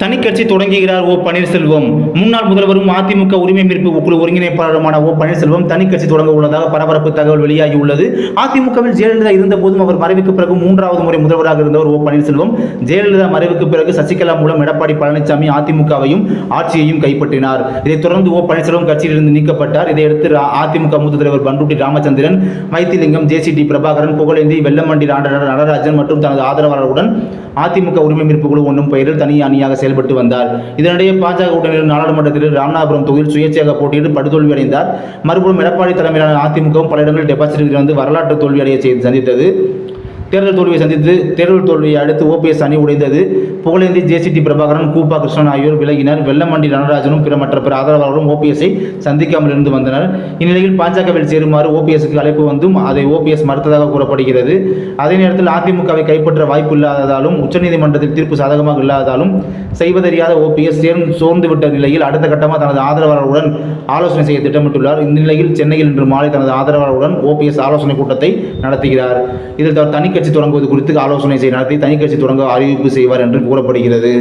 தனி கட்சி தொடங்குகிறார் ஓ பன்னீர்செல்வம். முன்னாள் முதல்வரும் அதிமுக உரிமை மீட்பு குழு ஒருங்கிணைப்பாளருமான ஓ பன்னீர்செல்வம் தனி கட்சி தொடங்க உள்ளதாக பரபரப்பு தகவல் வெளியாகியுள்ளது. அதிமுகவில் ஜெயலலிதா இருந்த போதும் அவர் மறைவுக்கு பிறகு மூன்றாவது முறை முதல்வராக இருந்தவர் ஓ பன்னீர்செல்வம். ஜெயலலிதா மறைவுக்கு பிறகு சசிகலா மூலம் எடப்பாடி பழனிசாமி அதிமுகவையும் ஆட்சியையும் கைப்பற்றினார். இதைத் தொடர்ந்து ஓ பன்னீர்செல்வம் கட்சியிலிருந்து நீக்கப்பட்டார். இதையடுத்து அதிமுக மூத்த தலைவர் பண்ருட்டி ராமச்சந்திரன் வைத்திலிங்கம் டி பிரபாகரன் புகழேந்தி வெள்ளமண்டி ஆண்ட நடராஜன் மற்றும் தனது ஆதரவாளர்களுடன் அதிமுக உரிமை மீட்பு குழு ஒன்றும் பெயரில் தனி அணியாக செயல்பட்டு வந்தார். இதனிடையே பாஜக கூட்டணியில் நாடாளுமன்றத்தில் ராமநாதபுரம் தொகுதியில் சுயேட்சையாக போட்டியிட்டு படுதோல்வி அடைந்தார் மறுபுறம் எடப்பாடி தலைமையிலான அதிமுகவும் பல இடங்களில் டெபாசிட் வந்து வரலாற்று தோல்வியடைய செய்து சந்தித்தது. தேர்தல் தோல்வியை சந்தித்து தேர்தல் தோல்வியை அடுத்து ஓபிஎஸ் அணி உடைந்தது. புகழேந்தி ஜேசிடி பிரபாகரன் கூப்பா கிருஷ்ணன் ஆகியோர் விலகினர். வெள்ளமண்டி நடராஜனும் பிற மற்ற பிற ஆதரவாளர்களும் ஓபிஎஸ்ஐ சந்திக்காமல் இருந்து வந்தனர். இந்நிலையில் பாஜகவில் சேருமாறு ஓபிஎஸ்க்கு அழைப்பு வந்தும் அதை ஓபிஎஸ் மறுத்ததாக கூறப்படுகிறது. அதே நேரத்தில் அதிமுகவை கைப்பற்ற வாய்ப்பு இல்லாததாலும் உச்சநீதிமன்றத்தில் தீர்ப்பு சாதகமாக இல்லாததாலும் செய்வதறியாத ஓபிஎஸ் சேர்ந்து சோர்ந்து விட்ட நிலையில் அடுத்த கட்டமாக தனது ஆதரவாளர்களுடன் ஆலோசனை செய்ய திட்டமிட்டுள்ளார். இந்த நிலையில் சென்னையில் இன்று மாலை தனது ஆதரவாளர்களுடன் ஓபிஎஸ் ஆலோசனை கூட்டத்தை நடத்துகிறார். இதில் தனி கட்சி தொடங்குவது குறித்து ஆலோசனை நடத்தி தனி கட்சி தொடங்க அறிவிப்பு செய்வார் என்று கூறப்படுகிறது.